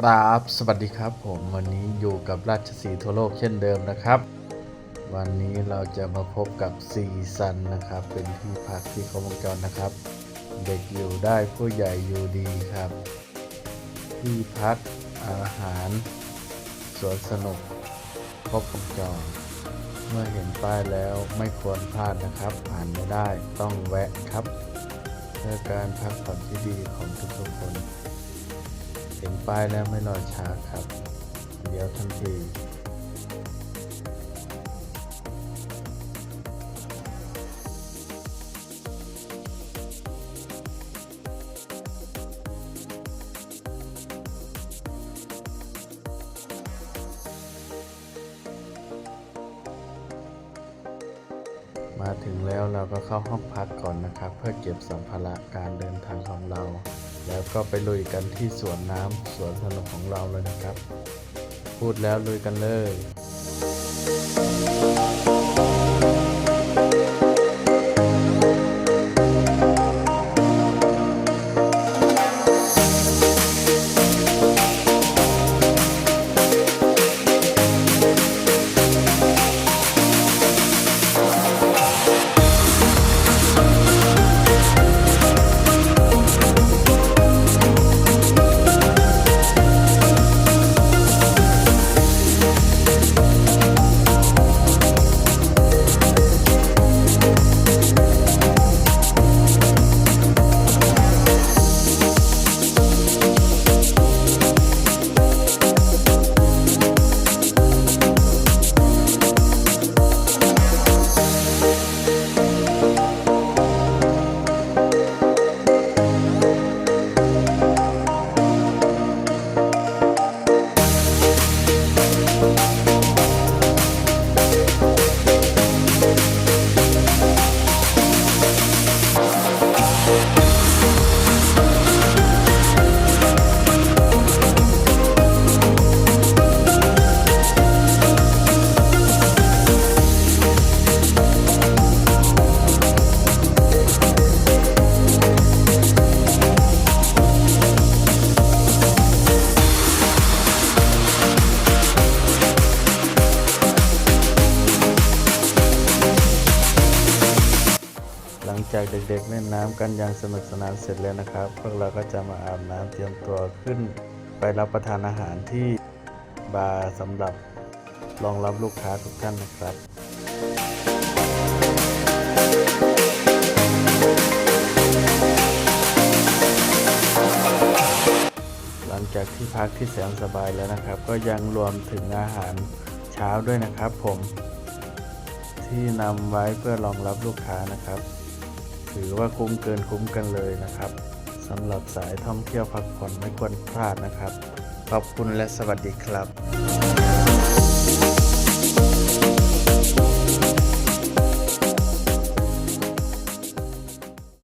กราบสวัสดีครับผมวันนี้อยู่กับราชสีห์ทั่วโลกเช่นเดิมนะครับ วันนี้เราจะมาพบกับซีซันนะครับ เป็นที่พักที่ครบวงจรนะครับ เด็กอยู่ได้ผู้ใหญ่อยู่ดีครับ ที่พักอาหาร สวนสนุกครบวงจร เมื่อเห็นป้ายแล้วไม่ควรพลาดนะครับ ผ่านไม่ได้ต้องแวะครับเพื่อการพักผ่อนที่ดีของทุกๆคน ห็นป้ายแล้วไม่รอช้าครับเดี๋ยวทันทีมาถึงแล้วเราก็เข้าห้องพักก่อนนะครับ เพื่อเก็บสัมภาระการเดินทางของเรา แล้วก็ไปลุยกันที่สวนน้ำสวนสนุกของเราเลยนะครับ พูดแล้วลุยกันเลย จากเด็กๆเล่นน้ำกันอย่างสนุกสนานเสร็จแล้วนะครับ พวกเราก็จะมาอาบน้ำเตรียมตัวขึ้น ไปรับประทานอาหารที่บาร์สำหรับรองรับลูกค้าทุกท่านนะครับหลังจากที่พักที่แสนสบายแล้วนะครับ ก็ยังรวมถึงอาหารเช้าด้วยนะครับผม ที่นำไว้เพื่อรองรับลูกค้านะครับ ถือว่าคุ้มเกินคุ้มกันเลยนะครับสำหรับสายท่องเที่ยวพักผ่อนไม่ควรพลาดนะครับ ขอบคุณและสวัสดีครับ